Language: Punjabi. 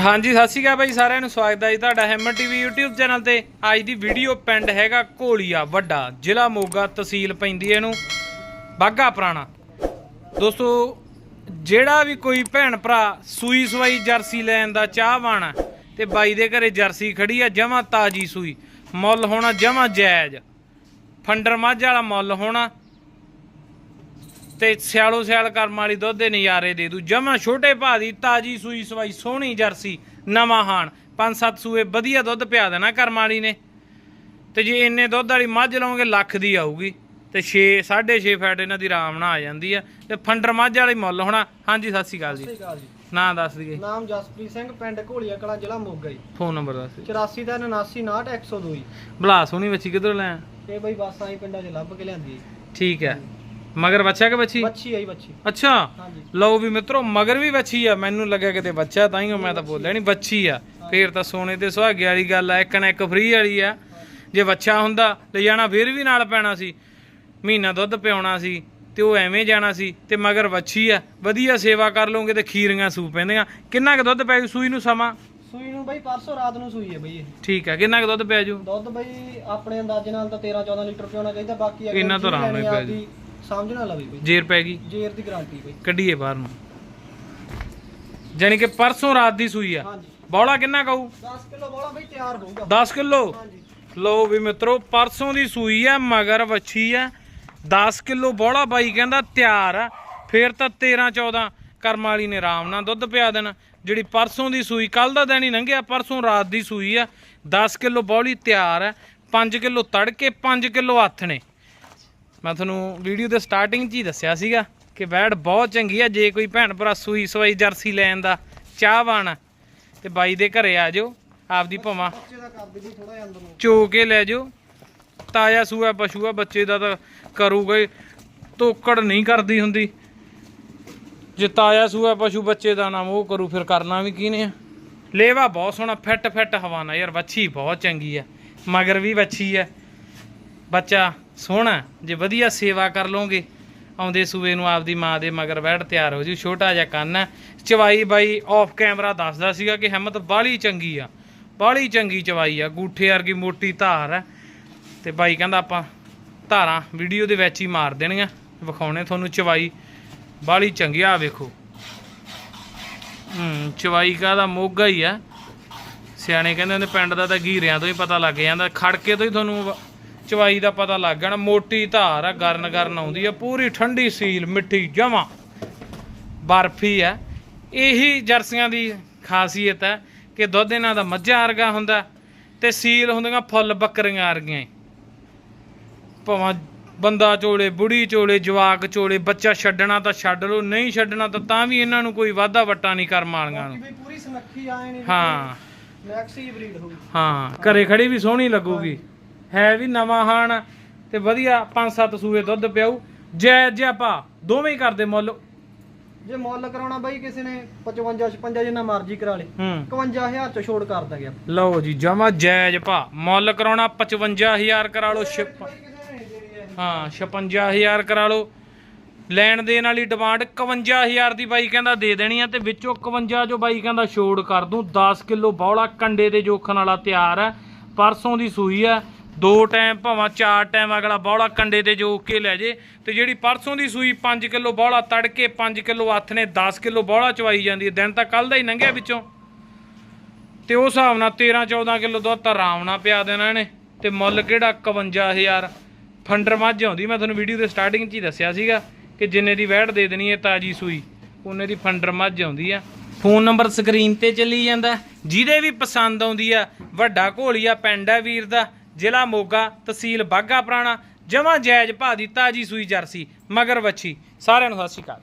ਹਾਂਜੀ, ਸਤਿ ਸ਼੍ਰੀ ਅਕਾਲ ਬਾਈ, ਸਾਰਿਆਂ ਨੂੰ ਸਵਾਗਤ ਹੈ ਜੀ ਤੁਹਾਡਾ ਹੈਮਰ ਟੀਵੀ YouTube ਚੈਨਲ ਤੇ। ਅੱਜ ਦੀ ਵੀਡੀਓ ਪਿੰਡ ਹੈਗਾ ਘੋਲੀਆ ਵੱਡਾ, ਜ਼ਿਲ੍ਹਾ ਮੋਗਾ ਤਹਿਸੀਲ ਪੈਂਦੀ ਇਹਨੂੰ ਬਾਗਾ ਪੁਰਾਣਾ। ਦੋਸਤੋ, ਜਿਹੜਾ ਵੀ ਕੋਈ ਭੈਣ ਭਰਾ ਸੂਈ ਸਵਾਈ ਜਰਸੀ ਲੈਣ ਦਾ ਚਾਹਵਾਨ ਹੈ, ਤੇ ਬਾਈ ਦੇ ਘਰੇ ਜਰਸੀ ਖੜੀ ਆ, ਜਮਾ ਤਾਜੀ ਸੂਈ, ਮੁੱਲ ਹੋਣਾ ਜਮਾ ਜਾਇਜ਼। ਫੰਡਰ ਮੱਝ ਵਾਲਾ ਮੁੱਲ ਹੋਣਾ ਤੇ ਸਿਆਲੋ ਸਿਆਲ ਕਰਮ ਵਾਲੀ ਦੁੱਧ ਦੇ ਨਜ਼ਾਰੇ ਦੇ ਦੂ। ਜਮਾ ਛੋਟੇ ਭਾ ਦੀ ਤਾਜੀ ਸੂਈ ਸਵਾਈ ਸੋਹਣੀ ਜਰਸੀ ਨਵਾਂ ਹਾਣ। ਪੰਜ ਸੱਤ ਸੂਏ ਵਧੀਆ ਦੁੱਧ ਪਿਆ ਦੇਣਾ ਕਰਮ ਵਾਲੀ ਨੇ। ਤੇ ਜੇ ਇੰਨੇ ਦੁੱਧ ਵਾਲੀ ਮੱਝ ਲਾਉਂਗੇ ਲੱਖ ਦੀ ਆਊਗੀ। ਤੇ 6 6.5 ਫੈਟ ਇਹਨਾਂ ਦੀ ਆਰਾਮ ਨਾਲ ਆ ਜਾਂਦੀ ਆ। ਤੇ ਫੰਡਰ ਮੱਝ ਵਾਲੀ ਮੁੱਲ ਹੋਣਾ। ਹਾਂਜੀ ਸਤਿ ਸ਼੍ਰੀ ਅਕਾਲ ਸਤਿ ਜੀ ਸ਼੍ਰੀ ਅਕਾਲ ਜੀ। ਨਾਂ ਦੱਸ ਦਈਏ। ਨਾਮ ਜਸਪ੍ਰੀਤ ਸਿੰਘ ਪਿੰਡ ਘੋਲੀਆ ਕਲਾ ਜ਼ਿਲ੍ਹਾ ਮੋਗਾ ਜੀ। ਫੋਨ ਨੰਬਰ ਦੱਸ ਦਿਓ। 84 ਦਾ 79 59 102 ਜੀ। ਬਲਾ ਸੋਹਣੀ ਬੱਚੀ ਕਿੱਧਰੋਂ ਲੈ? ਇਹ ਬਈ ਬੱਸ ਆਈ ਪਿੰਡਾਂ 'ਚ ਲੱਭ ਕੇ ਲਿਆਂਦੀ ਠੀਕ ਹੈ। ਮਗਰ ਬੱਚਾ ਕਿ ਬੱਚੀ ਬੱਚੀ ਆਈ ਬੱਚੀ ਅੱਛਾ। ਹਾਂਜੀ। ਲਓ ਵੀ ਮਿੱਤਰੋ ਮਗਰ ਵੀ ਬੱਚੀ ਆ। ਮੈਨੂੰ ਲੱਗਿਆ ਕਿਤੇ ਬੱਚਾ ਤਾਂ ਹੀ ਮੈਂ ਤਾਂ ਬੋਲਿਆ ਨਹੀਂ ਬੱਚੀ ਆ। ਫੇਰ ਤਾਂ ਸੋਨੇ ਤੇ ਸੁਹਾਗੇ ਵਾਲੀ ਗੱਲ ਆ ਇੱਕ ਨਾ ਇੱਕ ਫ੍ਰੀ ਵਾਲੀ ਆ। ਜੇ ਬੱਚਾ ਹੁੰਦਾ ਲੈ ਜਾਣਾ ਫੇਰ ਵੀ ਨਾਲ ਪੈਣਾ ਸੀ। ਮਹੀਨਾ ਦੁੱਧ ਪਿਆਉਣਾ ਸੀ ਤੇ ਉਹ ਐਵੇਂ ਜਾਣਾ ਸੀ ਤੇ ਮਗਰ ਬੱਚੀ ਆ। ਵਧੀਆ ਸੇਵਾ ਕਰ ਲਓਗੇ ਤੇ ਖੀਰੀਆਂ ਸੂ ਪੈਂਦੀਆਂ। ਕਿੰਨਾ ਕੁ ਦੁੱਧ ਪੈ ਜੂ ਸੂਈ ਨੂੰ ਸਮਾਂ? ਸੂਈ ਨੂੰ ਬਈ ਪਰਸੋਂ ਰਾਤ ਨੂੰ ਸੂਈ ਹੈ ਬਈ ਇਹ। ਠੀਕ ਆ ਕਿੰਨਾ ਕੁ ਦੁੱਧ ਪੈ ਜੂ? ਦੁੱਧ ਬਈ ਆਪਣੇ ਅੰਦਾਜ਼ੇ ਨਾਲ ਤਾਂ 13 14 ਲੀਟਰ ਪਿਆਉਣਾ ਚਾਹੀਦਾ ਬਾਕੀ ਇਹਨਾਂ ਤੋਂ ਆਰਾਮ ਨਾਲ ਪੈ ਆਪਦੀ ਸਮਝ ਨਾ ਲਵੇ ਬਈ। ਜੇਰ ਪੈ ਗਈ। ਜੇਰ ਦੀ ਗਾਰੰਟੀ ਬਈ। ਕੱਢੀਏ ਬਾਹਰ ਨੂੰ। ਜਾਣੀ ਕਿ ਪਰਸੋਂ ਰਾਤ ਦੀ ਸੂਈ ਆ। ਹਾਂਜੀ। ਬੌਲਾ ਕਿੰਨਾ ਕਹੂ 10 ਕਿਲੋ ਬੋਲਾ ਬਈ ਤਿਆਰ ਹੋਊਗਾ। 10 ਕਿਲੋ? ਹਾਂਜੀ। ਲੋ ਵੀ ਮਿੱਤਰੋ ਪਰਸੋਂ ਦੀ ਸੂਈ ਆ ਮਗਰ ਵੱਛੀ ਆ। 10 ਕਿਲੋ ਬੋੜਾ ਬਾਈ ਕਹਿੰਦਾ ਤਿਆਰ ਆ। ਫੇਰ ਤਾਂ 13 14 ਕਰਮ ਵਾਲੀ ਨੇ ਆਰਾਮ ਨਾਲ ਦੁੱਧ ਪਿਆ ਦੇਣਾ। ਜਿਹੜੀ ਪਰਸੋਂ ਦੀ ਸੂਈ ਕੱਲ ਦਾ ਦਿਨ ਹੀ ਲੰਘਿਆ ਪਰਸੋਂ ਰਾਤ ਦੀ ਸੂਈ ਆ। 10 ਕਿਲੋ ਬੌਲੀ ਤਿਆਰ ਆ। 5 ਕਿਲੋ ਤੜਕੇ 5 ਕਿਲੋ ਹੱਥ ਨੇ ਮੈਂ ਤੁਹਾਨੂੰ ਵੀਡੀਓ ਦੇ ਸਟਾਰਟਿੰਗ 'ਚ ਹੀ ਦੱਸਿਆ ਸੀਗਾ ਕਿ ਬੈੜ ਬਹੁਤ ਚੰਗੀ ਆ, ਜੇ ਕੋਈ ਭੈਣ ਭਰਾ ਸੂਈ ਸਵਾਈ ਜਰਸੀ ਲੈਣ ਦਾ ਚਾਹਵਾਨ ਆ, ਤੇ ਬਾਈ ਦੇ ਘਰੇ ਆ ਜਾਓ, ਆਪਦੀ ਭਵਾਂ। ਚੋ ਕੇ ਲੈ ਜਾਓ। ਤਾਜ਼ਾ ਸੂਆ ਪਸ਼ੂ ਆ, ਬੱਚੇ ਦਾ ਤਾਂ ਕਰੂਗਾ ਤੋਕੜ ਨਹੀਂ ਕਰਦੀ ਹੁੰਦੀ। ਜੇ ਤਾਜ਼ਾ ਸੂਆ ਪਸ਼ੂ ਬੱਚੇ ਦਾ ਨਾਮ ਉਹ ਕਰੂ, ਫਿਰ ਕਰਨਾ ਵੀ ਕਿਹਨੇ ਆ? ਲੇਵਾ ਬਹੁਤ ਸੋਹਣਾ ਫਿੱਟ ਫਿੱਟ ਹਵਾਨਾ ਯਾਰ, ਵੱਛੀ ਬਹੁਤ ਚੰਗੀ ਆ, ਮਗਰ ਵੀ ਵੱਛੀ ਆ। ਬੱਚਾ ਸੋਹਣਾ ਜੇ ਵਧੀਆ ਸੇਵਾ ਕਰ ਲਓਗੇ, ਆਉਂਦੇ ਸੂਏ ਨੂੰ ਆਪਦੀ ਮਾਂ ਦੇ ਮਗਰ ਬੈਠ ਤਿਆਰ ਹੋ ਜੂ ਛੋਟਾ ਜਿਹਾ ਕੰਨ ਹੈ। ਚਵਾਈ ਬਾਈ ਆਫ ਕੈਮਰਾ ਦੱਸਦਾ ਸੀਗਾ ਕਿ ਹਿੰਮਤ ਬਾਹਲੀ ਚੰਗੀ ਆ। ਬਾਹਲੀ ਚੰਗੀ ਚਵਾਈ ਆ। ਗੂਠੇ ਵਰਗੀ ਮੋਟੀ ਧਾਰ ਹੈ। ਤੇ ਬਾਈ ਕਹਿੰਦਾ ਆਪਾਂ ਧਾਰਾਂ ਵੀਡੀਓ ਦੇ ਵਿੱਚ ਹੀ ਮਾਰ ਦੇਣੀਆਂ। ਵਿਖਾਉਣੇ ਤੁਹਾਨੂੰ ਚਵਾਈ ਬਾਹਲੀ ਚੰਗੀ ਆ ਵੇਖੋ। ਹੂੰ, ਚਵਾਈ ਕਾ ਦਾ ਮੋਗਾ ਹੀ ਆ। ਸਿਆਣੇ ਕਹਿੰਦੇ ਨੇ ਪਿੰਡ ਦਾ ਤਾਂ ਗੀਰਿਆਂ ਤੋਂ ਹੀ ਪਤਾ ਲੱਗ ਜਾਂਦਾ। ਖੜਕੇ ਤੋਂ ਹੀ ਤੁਹਾਨੂੰ ਚਵਾਈ ਦਾ ਪਤਾ ਲੱਗ ਜਾਣਾ ਮੋਟੀ ਧਾਰ ਆ ਗਰਨ ਗਰਨ ਆਉਂਦੀ ਆ ਪੂਰੀ ਠੰਡੀ ਸੀਲ ਮਿੱਠੀ ਜਮਾ। ਬਰਫੀ ਆ। ਇਹੀ ਜਰਸੀਆਂ ਦੀ ਖਾਸੀਅਤ ਹੈ ਕਿ ਦੁੱਧ ਇਹਨਾਂ ਦਾ ਮੱਝਾਂ ਵਰਗਾ ਹੁੰਦਾ ਤੇ ਸੀਲ ਹੁੰਦੀਆਂ ਫੁੱਲ ਬੱਕਰੀਆਂ ਵਰਗੀਆਂ। ਭਾਵੇਂ ਬੰਦਾ ਚੋਲੇ ਬੁੜੀ ਚੋਲੇ ਜਵਾਕ ਚੋਲੇ ਬੱਚਾ ਛੱਡਣਾ ਤਾਂ ਛੱਡ ਲਓ ਨਹੀਂ ਛੱਡਣਾ ਤਾਂ ਤਾਂ ਵੀ ਇਹਨਾਂ ਨੂੰ ਕੋਈ ਵਾਧਾ ਵਟਾ ਨਹੀਂ ਕਰਮ ਵਾਲੀਆਂ ਬਾਕੀ ਨੂੰ ਪੂਰੀ ਸੁਨੱਖੀ ਆਏ ਨੇ ਹਾਂ। ਮੈਕਸੀ ਬਰੀਡ ਹੋਊਗੀ। ਹਾਂ ਘਰੇ ਖੜੀ ਵੀ ਸੋਹਣੀ ਲੱਗੂਗੀ। ਹੈ ਵੀ ਨਵਾਂ ਹਾਣ ਤੇ ਵਧੀਆ ਪੰਜ ਸੱਤ ਸੂਏ ਦੁੱਧ ਪਿਆਊ। ਜੈ ਜੈ ਭਾ ਦੋਵੇਂ ਹੀ ਕਰਦੇ ਮੁੱਲ। ਜੇ ਮੁੱਲ ਕਰਾਉਣਾ ਬਾਈ ਕਿਸੇ ਨੇ 55 56 ਜਿੰਨਾ ਮਰਜ਼ੀ ਕਰਾ ਲੇ। ਹੂੰ। 51000 ਚ ਛੋੜ ਕਰ ਦਾਂਗੇ ਆਪਾਂ। ਲਓ ਜੀ ਜਮਾ ਜਾਇਜ਼ ਭਾ ਮੁੱਲ ਕਰਾਉਣਾ 55000 ਕਰਾ ਲਓ ਦੇਣੀ ਹੈ ਹਾਂ 56000 ਕਰਾ ਲਓ। ਲੈਣ ਦੇਣ ਵਾਲੀ ਡਿਮਾਂਡ 51000 ਦੀ ਬਾਈ ਕਹਿੰਦਾ ਦੇ ਦੇਣੀ ਆ ਤੇ ਵਿੱਚੋਂ 51 ਜੋ ਬਾਈ ਕਹਿੰਦਾ ਛੋੜ ਕਰ ਦੂੰ। 10 ਕਿਲੋ ਬੌਲਾ ਕੰਡੇ ਦੇ ਜੋਖਣ ਵਾਲਾ ਤਿਆਰ ਹੈ ਪਰਸੋਂ ਦੀ ਸੂਈ ਆ। ਦੋ ਟਾਈਮ ਭਾਵੇਂ, ਚਾਰ ਟਾਈਮ ਅਗਲਾ ਬੌਲਾ ਕੰਡੇ ਤੇ ਜੋਕ ਕੇ ਲੈ ਜੇ। ਤੇ ਜਿਹੜੀ ਪਰਸੋਂ ਦੀ ਸੂਈ 5 ਕਿਲੋ ਬੌਲਾ ਤੜਕੇ 5 ਕਿਲੋ ਹੱਥ ਨੇ 10 ਕਿਲੋ ਬੌਲਾ ਚਵਾਈ ਜਾਂਦੀ ਹੈ। ਦਿਨ ਤਾਂ ਕੱਲ ਦਾ ਹੀ ਲੰਘਿਆ ਵਿੱਚੋਂ। ਤੇ ਉਸ ਹਿਸਾਬ ਨਾਲ 13 14 ਕਿਲੋ ਦੁੱਧ ਆਰਾਮ ਨਾਲ ਪਿਆ ਦੇਣਾ ਇਹਨੇ। ਤੇ ਮੁੱਲ ਕਿਹੜਾ? 51000 ਫੰਡਰ ਮੱਝ ਆਉਂਦੀ, ਮੈਂ ਤੁਹਾਨੂੰ ਵੀਡੀਓ ਦੇ ਸਟਾਰਟਿੰਗ 'ਚ ਹੀ ਦੱਸਿਆ ਸੀਗਾ ਕਿ ਜਿੰਨੇ ਦੀ ਵੈੜ ਦੇ ਦੇਣੀ ਹੈ ਤਾਜੀ ਸੂਈ, ਉਹਨੇ ਦੀ ਫੰਡਰ ਮੱਝ ਆਉਂਦੀ ਆ। ਫੋਨ ਨੰਬਰ ਸਕਰੀਨ ਤੇ ਚੱਲੀ ਜਾਂਦਾ। ਜਿਹਦੇ ਵੀ ਪਸੰਦ ਆਉਂਦੀ ਆ, ਵੱਡਾ ਘੋਲੀਆ ਪਿੰਡ ਹੈ ਵੀਰ ਦਾ। ਜ਼ਿਲ੍ਹਾ ਮੋਗਾ, ਤਹਿਸੀਲ ਬਾਗਾ ਪੁਰਾਣਾ, ਜਮਾ ਜਾਇਜ਼ ਭਾਅ ਦੀ ਤਾਜੀ ਸੂਈ ਜਰਸੀ, ਮਗਰ ਵੱਛੀ। ਸਾਰਿਆਂ ਨੂੰ ਸਤਿ ਸ਼੍ਰੀ ਅਕਾਲ।